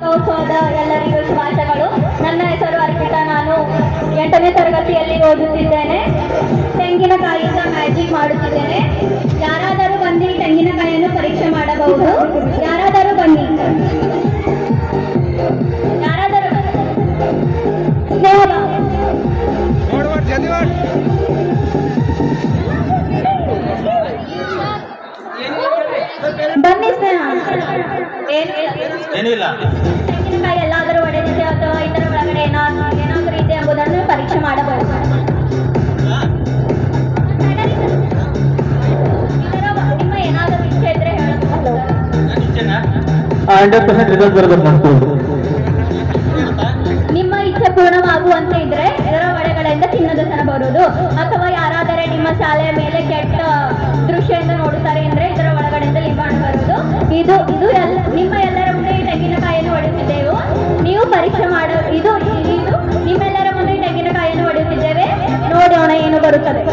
ಎಲ್ಲರಿಗೂ ಶುಭಾಶಯಗಳು. ನನ್ನ ಹೆಸರು ಅರ್ಪಿತಾ. ನಾನು ಎಂಟನೇ ತರಗತಿಯಲ್ಲಿ ಓದುತ್ತಿದ್ದೇನೆ. ತೆಂಗಿನಕಾಯಿಯಿಂದ ಮ್ಯಾಜಿಕ್ ಮಾಡುತ್ತಿದ್ದೇನೆ. ಯಾರಾದರೂ ಬಂದು ತೆಂಗಿನಕಾಯಿಯನ್ನು ಪರೀಕ್ಷೆ ಮಾಡಬಹುದು. ಏನು ಇಲ್ಲ ತೆಂಗಿನಕಾಯಿ ಎಲ್ಲಾದರೂ ಒಡೆದಿದೆ ಅಥವಾ ಇದರ ಒಳಗಡೆ ಏನಾದರೂ ಏನಾದರೂ ಇದೆ ಎಂಬುದನ್ನು ಪರೀಕ್ಷೆ ಮಾಡಬಹುದು. ನಿಮ್ಮ ಏನಾದರೂ ಇಚ್ಛೆ ಇದ್ರೆ ಹೇಳಬಹುದು. ನಾನು ಇಚ್ಛೆನಾ ಹಂಡ್ರೆಡ್ ಪರ್ಸೆಂಟ್ ರಿಸಲ್ಟ್ ಬರಬೇಕು ನಮ್ಮ ನಿಮ್ಮ ಇಚ್ಛೆ ಪೂರ್ಣವಾಗುವಂತೆ ಇದ್ರೆ ಇದರ ಒಳಗಡೆಯಿಂದ ತಿನ್ನೋದು ತರಬಹುದು ಅಥವಾ ಯಾರಾದರೆ ನಿಮ್ಮ ಶಾಲೆಯ ಮೇಲೆ ಕೆಟ್ಟ ದೃಶ್ಯದಿಂದ ನೋಡುತ್ತಾರೆ ಅಂದ್ರೆ ಇದರ ಇದು ಇದು ಎಲ್ಲ, ನಿಮ್ಮ ಎಲ್ಲರ ಮುಂದೆ ಈ ತೆಂಗಿನಕಾಯಿಯನ್ನು ಹೊಡೆಯುತ್ತಿದ್ದೆವು ನೀವು ಪರೀಕ್ಷೆ ಮಾಡ, ಇದು ಇದು ನಿಮ್ಮೆಲ್ಲರ ಮುಂದೆ ಈ ತೆಂಗಿನಕಾಯಿಯನ್ನು ಹೊಡೆಯುತ್ತಿದ್ದೇವೆ ನೋಡೋಣ ಏನು ಬರುತ್ತದೆ.